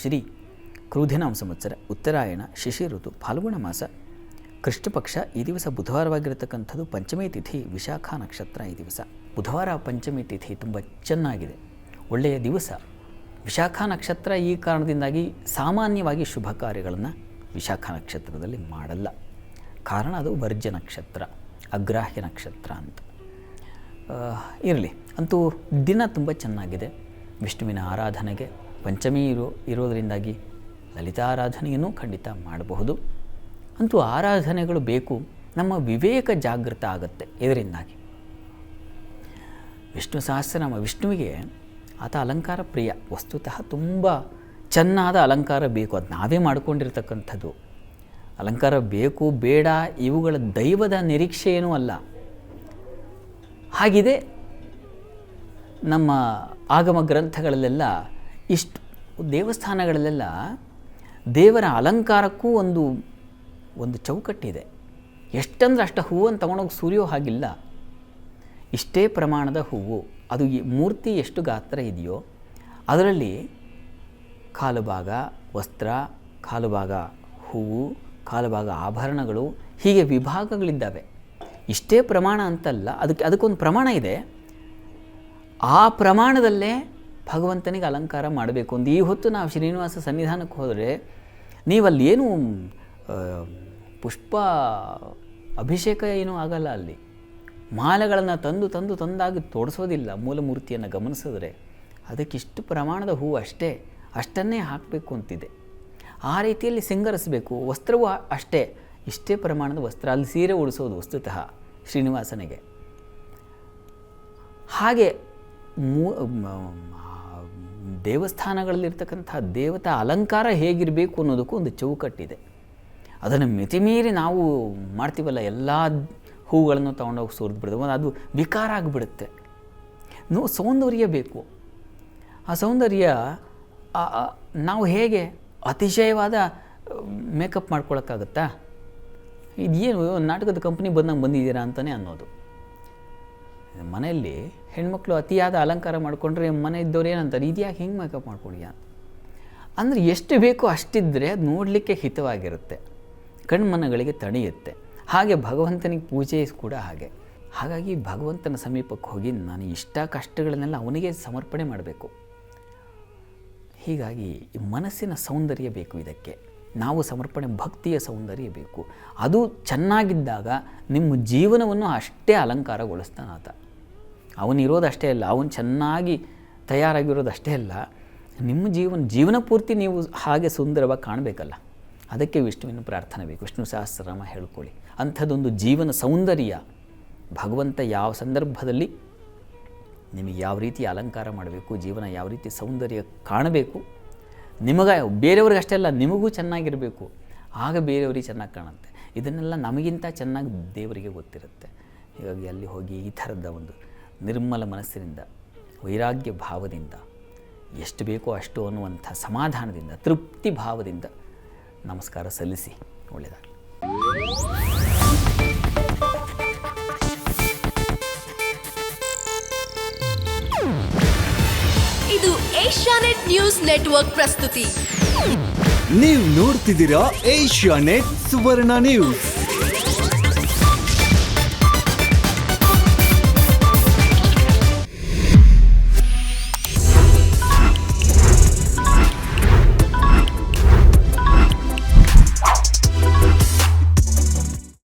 ಶ್ರೀ ಕ್ರೂಧಿನಂ ಸಂವತ್ಸರ, ಉತ್ತರಾಯಣ ಶಿಶಿ ಋತು ಫಾಲ್ಗುಣ ಮಾಸ, ಕೃಷ್ಣಪಕ್ಷ ಈ ದಿವಸ ಬುಧವಾರವಾಗಿರತಕ್ಕಂಥದ್ದು ಪಂಚಮಿ ತಿಥಿ, ವಿಶಾಖ ನಕ್ಷತ್ರ ಈ ದಿವಸ. ಬುಧವಾರ ಪಂಚಮಿ ತಿಥಿ ತುಂಬ ಚೆನ್ನಾಗಿದೆ. ಒಳ್ಳೆಯ ದಿವಸ. ವಿಶಾಖ ನಕ್ಷತ್ರ ಈ ಕಾರಣದಿಂದಾಗಿ ಸಾಮಾನ್ಯವಾಗಿ ಶುಭ ಕಾರ್ಯಗಳನ್ನು ವಿಶಾಖ ನಕ್ಷತ್ರದಲ್ಲಿ ಮಾಡಲ್ಲ. ಕಾರಣ ಅದು ವರ್ಜ ನಕ್ಷತ್ರ, ಅಗ್ರಾಹ್ಯ ನಕ್ಷತ್ರ ಅಂತ. ಇರಲಿ. ಅಂತೂ ದಿನ ತುಂಬ ಚೆನ್ನಾಗಿದೆ. ವಿಷ್ಣುವಿನ ಆರಾಧನೆಗೆ ಪಂಚಮಿ ಇರೋ ಇರೋದರಿಂದಾಗಿ ಲಲಿತಾರಾಧನೆಯನ್ನು ಖಂಡಿತ ಮಾಡಬಹುದು. ಅಂತೂ ಆರಾಧನೆಗಳು ಬೇಕು, ನಮ್ಮ ವಿವೇಕ ಜಾಗೃತ ಆಗುತ್ತೆ ಇದರಿಂದಾಗಿ. ವಿಷ್ಣು ಸಹಸ್ರನಾಮ ವಿಷ್ಣುವಿಗೆ ಆತ ಅಲಂಕಾರ ಪ್ರಿಯ, ವಸ್ತುತಃ ತುಂಬ ಚೆನ್ನಾದ ಅಲಂಕಾರ ಬೇಕು, ಅದು ನಾವೇ ಮಾಡಿಕೊಂಡಿರ್ತಕ್ಕಂಥದ್ದು. ಅಲಂಕಾರ ಬೇಕು, ಬೇಡ, ಇವುಗಳ ದೈವದ ನಿರೀಕ್ಷೆ ಏನೂ ಅಲ್ಲ. ಹಾಗಿದೆ ನಮ್ಮ ಆಗಮ ಗ್ರಂಥಗಳಲ್ಲೆಲ್ಲ ಇಷ್ಟು ದೇವಸ್ಥಾನಗಳಲ್ಲೆಲ್ಲ ದೇವರ ಅಲಂಕಾರಕ್ಕೂ ಒಂದು ಒಂದು ಚೌಕಟ್ಟಿದೆ. ಎಷ್ಟಂದ್ರೆ ಅಷ್ಟು ಹೂವನ್ನು ತೊಗೊಂಡೋಗಿ ಸುರಿಯೋ ಹಾಗಿಲ್ಲ. ಇಷ್ಟೇ ಪ್ರಮಾಣದ ಹೂವು. ಅದು ಮೂರ್ತಿ ಎಷ್ಟು ಗಾತ್ರ ಇದೆಯೋ, ಅದರಲ್ಲಿ ಕಾಲು ಭಾಗ ವಸ್ತ್ರ ಕಾಲು ಭಾಗ ಹೂವು ಕಾಲು ಭಾಗ ಆಭರಣಗಳು, ಹೀಗೆ ವಿಭಾಗಗಳಿದ್ದಾವೆ. ಇಷ್ಟೇ ಪ್ರಮಾಣ ಅಂತಲ್ಲ, ಅದಕ್ಕೆ, ಅದಕ್ಕೊಂದು ಪ್ರಮಾಣ ಇದೆ. ಆ ಪ್ರಮಾಣದಲ್ಲೇ ಭಗವಂತನಿಗೆ ಅಲಂಕಾರ ಮಾಡಬೇಕು. ಒಂದು ಈ ಹೊತ್ತು ನಾವು ಶ್ರೀನಿವಾಸ ಸನ್ನಿಧಾನಕ್ಕೆ ಹೋದರೆ ನೀವಲ್ಲಿ ಏನು ಪುಷ್ಪ ಅಭಿಷೇಕ ಏನೂ ಆಗಲ್ಲ ಅಲ್ಲಿ. ಮಾಲೆಗಳನ್ನು ತಂದು ತಂದು ತಂದಾಗಿ ತೋಡಿಸೋದಿಲ್ಲ ಮೂಲಮೂರ್ತಿಯನ್ನು ಗಮನಿಸಿದ್ರೆ. ಅದಕ್ಕಿಷ್ಟು ಪ್ರಮಾಣದ ಹೂವು ಅಷ್ಟೇ, ಅಷ್ಟನ್ನೇ ಹಾಕಬೇಕು ಅಂತಿದೆ. ಆ ರೀತಿಯಲ್ಲಿ ಸಿಂಗರಿಸಬೇಕು. ವಸ್ತ್ರವು ಅಷ್ಟೇ, ಇಷ್ಟೇ ಪ್ರಮಾಣದ ವಸ್ತ್ರ. ಅಲ್ಲಿ ಸೀರೆ ಉಡಿಸೋದು ವಸ್ತುತಃ ಶ್ರೀನಿವಾಸನಿಗೆ. ಹಾಗೆ ಮ- ದೇವಸ್ಥಾನಗಳಲ್ಲಿರ್ತಕ್ಕಂಥ ದೇವತಾ ಅಲಂಕಾರ ಹೇಗಿರಬೇಕು ಅನ್ನೋದಕ್ಕೂ ಒಂದು ಚೌಕಟ್ಟಿದೆ. ಅದನ್ನು ಮಿತಿಮೀರಿ ನಾವು ಮಾಡ್ತೀವಲ್ಲ, ಎಲ್ಲ ಹೂಗಳನ್ನು ತೊಗೊಂಡೋಗಿ ಸುರಿದು ಬಿಡೋದು ಅದು ವಿಕಾರ ಆಗಿಬಿಡುತ್ತೆ. ನೋ, ಸೌಂದರ್ಯ ಬೇಕು. ಆ ಸೌಂದರ್ಯ ನಾವು ಹೇಗೆ ಅತಿಶಯವಾದ ಮೇಕಪ್ ಮಾಡ್ಕೊಳಕ್ಕಾಗತ್ತಾ? ಇದೇನು, ನಾಟಕದ ಕಂಪ್ನಿ ಬಂದಂಗೆ ಬಂದಿದ್ದೀರಾ ಅಂತಲೇ ಅನ್ನೋದು. ಮನೆಯಲ್ಲಿ ಹೆಣ್ಮಕ್ಳು ಅತಿಯಾದ ಅಲಂಕಾರ ಮಾಡಿಕೊಂಡ್ರೆ ಮನೆ ಇದ್ದವ್ರು ಏನಂತಾರೆ ಇದ್ಯಾಕೆ ಹೆಂಗೆ ಮೇಕಪ್ ಮಾಡ್ಕೊಂಡಿಯಾ? ಅಂದರೆ ಎಷ್ಟು ಬೇಕೋ ಅಷ್ಟಿದ್ದರೆ ಅದು ನೋಡಲಿಕ್ಕೆ ಹಿತವಾಗಿರುತ್ತೆ. ಕಣ್ಮನಗಳಿಗೆ ತಣಿಯುತ್ತೆ. ಹಾಗೆ ಭಗವಂತನಿಗೆ ಪೂಜೆ ಕೂಡ ಹಾಗೆ. ಹಾಗಾಗಿ ಭಗವಂತನ ಸಮೀಪಕ್ಕೆ ಹೋಗಿ ನಾನು ಇಷ್ಟ ಕಷ್ಟಗಳನ್ನೆಲ್ಲ ಅವನಿಗೆ ಸಮರ್ಪಣೆ ಮಾಡಬೇಕು. ಹೀಗಾಗಿ ಮನಸ್ಸಿನ ಸೌಂದರ್ಯ ಬೇಕು ಇದಕ್ಕೆ. ನಾವು ಸಮರ್ಪಣೆ ಭಕ್ತಿಯ ಸೌಂದರ್ಯ ಬೇಕು. ಅದು ಚೆನ್ನಾಗಿದ್ದಾಗ ನಿಮ್ಮ ಜೀವನವನ್ನು ಅಷ್ಟೇ ಅಲಂಕಾರಗೊಳಿಸ್ತಾನೆ ಆತ ಅವನಿರೋದು ಅಷ್ಟೇ ಅಲ್ಲ, ಅವನು ಚೆನ್ನಾಗಿ ತಯಾರಾಗಿರೋದು ಅಷ್ಟೇ ಅಲ್ಲ, ನಿಮ್ಮ ಜೀವನ ಜೀವನ ಪೂರ್ತಿ ನೀವು ಹಾಗೆ ಸುಂದರವಾಗಿ ಕಾಣಬೇಕಲ್ಲ. ಅದಕ್ಕೆ ವಿಷ್ಣುವಿನ ಪ್ರಾರ್ಥನೆ ಬೇಕು. ವಿಷ್ಣು ಸಹಸ್ರನಾಮ ಹೇಳ್ಕೊಳ್ಳಿ. ಅಂಥದ್ದೊಂದು ಜೀವನ ಸೌಂದರ್ಯ ಭಗವಂತ ಯಾವ ಸಂದರ್ಭದಲ್ಲಿ ನಿಮಗೆ ಯಾವ ರೀತಿ ಅಲಂಕಾರ ಮಾಡಬೇಕು, ಜೀವನ ಯಾವ ರೀತಿ ಸೌಂದರ್ಯ ಕಾಣಬೇಕು, ನಿಮಗೆ ಬೇರೆಯವ್ರಿಗೆ ಅಷ್ಟೇ ಅಲ್ಲ, ನಿಮಗೂ ಚೆನ್ನಾಗಿರಬೇಕು, ಆಗ ಬೇರೆಯವ್ರಿಗೆ ಚೆನ್ನಾಗಿ ಕಾಣುತ್ತೆ. ಇದನ್ನೆಲ್ಲ ನಮಗಿಂತ ಚೆನ್ನಾಗಿ ದೇವರಿಗೆ ಗೊತ್ತಿರುತ್ತೆ. ಹೀಗಾಗಿ ಅಲ್ಲಿ ಹೋಗಿ ಈ ಥರದ ಒಂದು ನಿರ್ಮಲ ಮನಸ್ಸಿನಿಂದ ವೈರಾಗ್ಯ ಭಾವದಿಂದ ಎಷ್ಟು ಬೇಕೋ ಅಷ್ಟು ಅನ್ನುವಂಥ ಸಮಾಧಾನದಿಂದ ತೃಪ್ತಿ ಭಾವದಿಂದ ನಮಸ್ಕಾರ ಸಲ್ಲಿಸಿ. ಒಳ್ಳೆಯದಾಗಲಿ ಇದು ಏಷ್ಯಾನೆಟ್ ನ್ಯೂಸ್ ನೆಟ್ವರ್ಕ್ ಪ್ರಸ್ತುತಿ. ನೀವು ನೋಡ್ತಿದ್ದೀರಾ ಏಷ್ಯಾ ನೆಟ್ ಸುವರ್ಣ ನ್ಯೂಸ್.